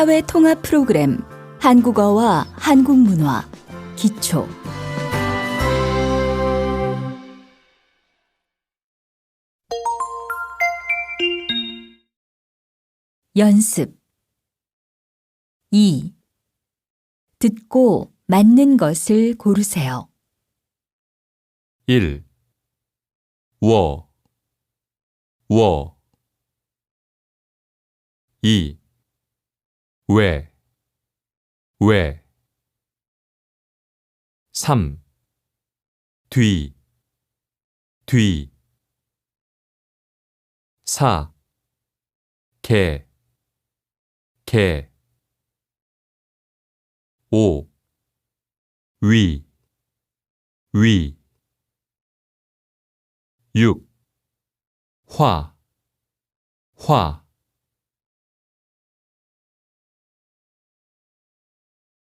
사회 통합 프로그램 한국어와 한국 문화 기초 연습 2. 듣고 맞는 것을 고르세요. 1. 我我 2. 왜, 왜 3. 뒤, 뒤 4. 개, 개 5. 위, 위 6. 화, 화